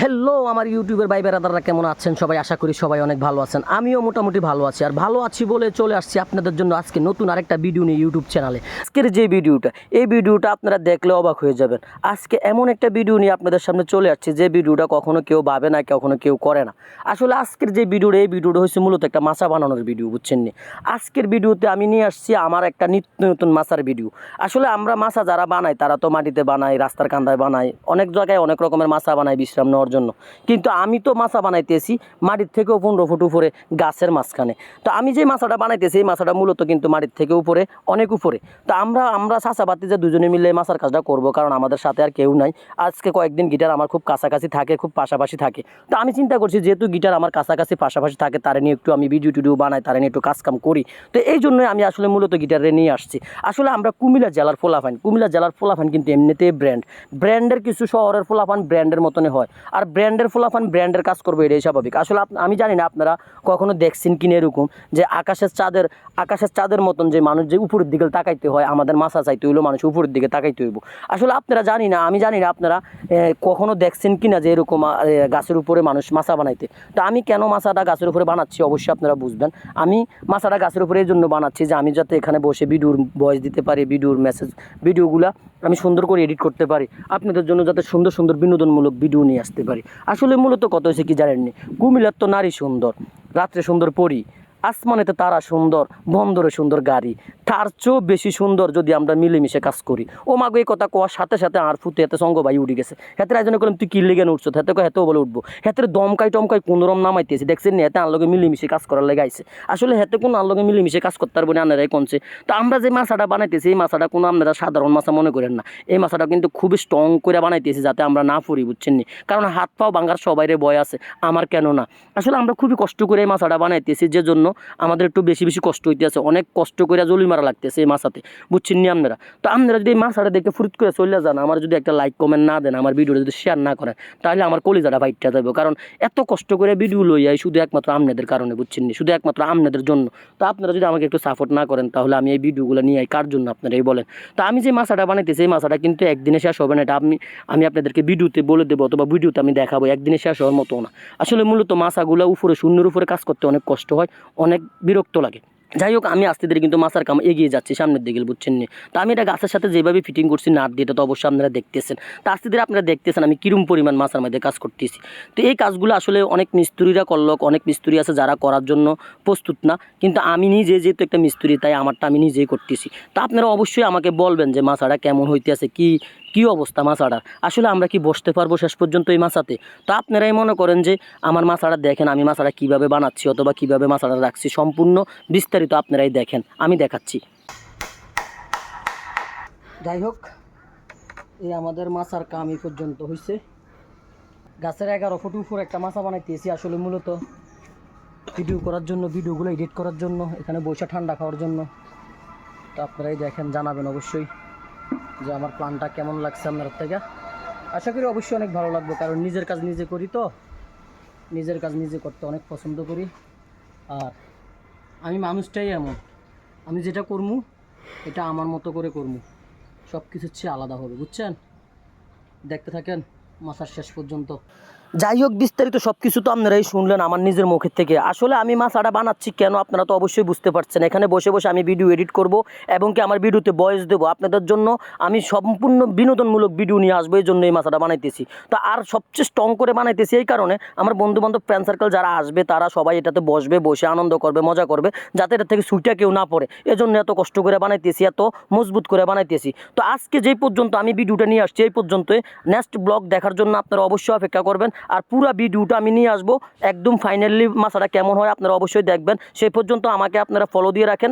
Hello আমার ইউটিউবের ভাই বেড়াদাররা কেমন আছেন? সবাই আশা করি সবাই অনেক ভালো আছেন। আমিও মোটামুটি ভালো আছি। আর ভালো আছি বলে চলে আসছি আপনাদের জন্য আজকে নতুন আরেকটা ভিডিও নিয়ে ইউটিউব চ্যানেলে আজকের যে ভিডিওটা এই ভিডিওটা আপনারা দেখলে অবাক হয়ে যাবেন। আজকে এমন একটা ভিডিও নিয়ে আপনাদের সামনে চলে আসছে, যে ভিডিওটা কখনো কেউ ভাবে না, কখনো কেউ করে না। আসলে আজকের যে ভিডিওটা এই ভিডিওটা হচ্ছে মূলত একটা মাছা বানানোর ভিডিও বুঝছেন নি? আজকের ভিডিওতে আমি নিয়ে আসছি আমার একটা নিত্য নতুন মাছার ভিডিও আসলে আমরা মাছা যারা বানাই, তারা তো মাটিতে বানাই রাস্তার কান্দায় বানাই অনেক জায়গায় অনেক রকমের মাছা বানাই বিশ্রাম নেওয়ার জন্য। কিন্তু আমি তো মাছা বানাইতেছি মাটির থেকেও পনেরো ফুট উপরে গাছের মাঝখানে। তো আমি যে মাছাটা বানাইতেছি এই মাছাটা মূলত কিন্তু মাটির থেকে উপরে, অনেক উপরে। তো আমরা আমরা চাষাবাতি যে দুজনে মিলে মাছার কাজটা করব, কারণ আমাদের সাথে আর কেউ নাই। আজকে কয়েকদিন গিটার আমার খুব কাছাকাছি থাকে, খুব পাশাপাশি থাকে। তো আমি চিন্তা করছি, যেহেতু গিটার আমার কাছাকাছি পাশাপাশি থাকে, তারে নিয়ে একটু আমি ভিডিও টিডিও বানাই, তারে নিয়ে একটু কাজকাম করি। তো এই জন্যই আমি আসলে মূলত গিটারে নিয়ে আসছি। আসলে আমরা কুমিল্লা জেলার ফোলাফাইন কুমিল্লা জেলার ফোলাফাইন কিন্তু এমনিতেই ব্র্যান্ড ব্র্যান্ডের কিছু শহরের ফোলাফান ব্র্যান্ডের মতনই হয়। আর ব্র্যান্ডের ফোলাফান ব্র্যান্ডের কাজ করবে, এটাই স্বাভাবিক। আসলে আমি জানি না আপনারা কখনো দেখছেন কিনা এরকম যে আকাশের চাঁদের আকাশের চাঁদের মতন যে মানুষ যে উপরের দিকে তাকাইতে হয়, আমাদের মাথা চাইতে হইল মানুষ উপরের দিকে তাকাইতে হইব। আসলে আপনারা জানি না, আমি জানি না আপনারা কখনো দেখছেন কিনা যে এরকম গাছের উপরে মানুষ মাছা বানাইতে। তো আমি কেন মাছাটা গাছের উপরে বানাচ্ছি অবশ্যই আপনারা বুঝবেন। আমি মাছাটা গাছের উপরে এই জন্য বানাচ্ছি যে আমি যাতে এখানে বসে ভিডিওর ভয়েস দিতে পারি, ভিডিওর মেসেজ ভিডিওগুলা আমি সুন্দর করে এডিট করতে পারি। আপনাদের জন্য যাতে সুন্দর সুন্দর বিনোদনমূলক ভিডিও নিয়ে আসতে পারি। আসলে মূলত কত হয়েছে কি জানেননি? কুমিল্লার তো নারী সুন্দর। রাত্রে সুন্দর পরি। আসমানেতে তারা সুন্দর, বন্দরে সুন্দর গাড়ি। তার চেয়েও বেশি সুন্দর যদি আমরা মিলেমিশে কাজ করি। ও মাগো এই কথা কোয়ার সাথে সাথে আর ফুটে হাতে সঙ্গ ভাই উঠে গেছে। হাতে রাজন করলাম তুই কিনলে কেন উঠছো হাতে কো হাতেও বলে উঠবো। হাতের দমকাই টমকাই কোন রম নামাইতেছি। দেখছেন নি, হাতে আনলোকে মিলেমিশে কাজ করার লেগে আইছে। আসলে হাতে কোনো আনলোকে মিলেমিশে কাজ করতে পারব না আনারাই কনছে তো আমরা যে মাছাটা বানাইতেছি, এই মাছাটা কোনো আপনারা সাধারণ মাছা মনে করেন না। এই মাছাটা কিন্তু খুবই স্ট্রং করে বানাইতেছি যাতে আমরা না ফুরি, বুঝছেন নি? কারণ হাত পাও ভাঙার সবাইরে বয় আছে, আমার কেন না? আসলে আমরা খুবই কষ্ট করে এই মাছাটা বানাইতেছি যে জন্য আমাদের একটু বেশি বেশি কষ্ট হইতেছে অনেক কষ্ট করে জলি মারা লাগতেছে এই মাছাতে। বুঝছেন নি আপনারা? তো আপনারা যদি এই মাছাটা দেখে ফুরুত করে চলে যান, আমার যদি একটা লাইক কমেন্ট না দেন, আমার ভিডিওটা যদি শেয়ার না করেন, তাহলে আমার কলিজাটা ফাইটটা যাবে কারণ এত কষ্ট করে ভিডিও লই যাই শুধু একমাত্র আপনাদের কারণে, বুঝছেন নি? শুধু একমাত্র আপনাদের জন্য। তো আপনারা যদি আমাকে একটু সাপোর্ট না করেন, তাহলে আমি এই ভিডিওগুলো নিয়ে কার জন্য আপনারা এই বলেন? তো আমি যে মাছাটা বানাইতেছি, এই মাছাটা কিন্তু একদিনে শেষ হবে না। এটা আমি আমি আপনাদেরকে ভিডিওতে বলে দেবো অথবা ভিডিওতে আমি দেখাবো। একদিনে শেষ হওয়ার মতো না। আসলে মূলত মাছাগুলো উপরে, শূন্যের উপরে কাজ করতে অনেক কষ্ট হয়। অনেক বিরক্ত লাগে। যাই হোক, আমি আস্তে ধীরে কিন্তু মাছার কাম এগিয়ে যাচ্ছি, সামনের দিকে বুঝছেন নি? তো আমি এটা গাছের সাথে যেভাবে ফিটিং করছি, নাট দিয়ে তো অবশ্যই আপনারা দেখতেছেন। তো আস্তে ধীরে আপনারা দেখতেছেন আমি কিরম পরিমাণ মাছার মধ্যে কাজ করতেছি। তো এই কাজগুলো আসলে অনেক মিস্ত্রিরা করল, অনেক মিস্ত্রি আছে যারা করার জন্য প্রস্তুত না, কিন্তু আমি নিজে যেহেতু একটা মিস্ত্রি, তাই আমারটা আমি নিজেই করতেছি। তো আপনারা অবশ্যই আমাকে বলবেন যে মাছাটা কেমন হইতে আছে কি কি অবস্থা মাছাটার আসলে আমরা কি বসতে পারব শেষ পর্যন্ত এই মাছাতে? তো আপনারাই মনে করেন যে আমার মাছাটা দেখেন আমি মাছাটা কীভাবে বানাচ্ছি অথবা কীভাবে মাছাটা রাখছি সম্পূর্ণ বিস্তারিত আপনারাই দেখেন, আমি দেখাচ্ছি। যাই হোক, এই আমাদের মাছার কাম এই পর্যন্ত হয়েছে গাছের এগারো ফুট উপর একটা মাছা বানাইতেছি আসলে মূলত ভিডিও করার জন্য ভিডিওগুলো এডিট করার জন্য, এখানে বসে ঠান্ডা খাওয়ার জন্য। তো আপনারাই দেখেন, জানাবেন অবশ্যই। যে আমার প্ল্যানটা কেমন লাগছে আপনার থেকে? আশা করি অবশ্যই অনেক ভালো লাগবে, কারণ নিজের কাজ নিজে করি তো। নিজের কাজ নিজে করতে অনেক পছন্দ করি। আর আমি মানুষটাই এমন। আমি যেটা করমু, এটা আমার মতো করে করমু। সব কিছুর চেয়ে আলাদা হবে, বুঝছেন? দেখতে থাকেন মাসার শেষ পর্যন্ত। যাই হোক বিস্তারিত সব কিছু তো আপনারাই শুনলেন আমার নিজের মুখের থেকে। আসলে আমি মাছাটা বানাচ্ছি কেন আপনারা তো অবশ্যই বুঝতে পারছেন। এখানে বসে বসে আমি ভিডিও এডিট করব এবং কি আমার ভিডিওতে বয়স দেবো। আপনাদের জন্য আমি সম্পূর্ণ বিনোদনমূলক ভিডিও নিয়ে আসব এই জন্য এই মাছাটা বানাইতেছি। তো আর সবচেয়ে স্ট্রং করে বানাইতেছি এই কারণে আমার বন্ধু বান্ধব ফ্রেন্ড সার্কেল যারা আসবে, তারা সবাই এটাতে বসবে, বসে আনন্দ করবে, মজা করবে, যাতে এটা থেকে সুইটা কেউ না পড়ে। এজন্য এত কষ্ট করে বানাইতেছি, এত মজবুত করে বানাইতেছি। তো আজকে যেই পর্যন্ত আমি ভিডিওটা নিয়ে আসছি, এই পর্যন্তই। নেক্সট ব্লগ দেখার জন্য আপনারা অবশ্যই অপেক্ষা করবেন। আর পুরো ভিডিওটা আমি নিয়ে আসব। একদম ফাইনালি মাছাটা কেমন হয় আপনারা অবশ্যই দেখবেন। সেই পর্যন্ত আমাকে আপনারা ফলো দিয়ে রাখেন।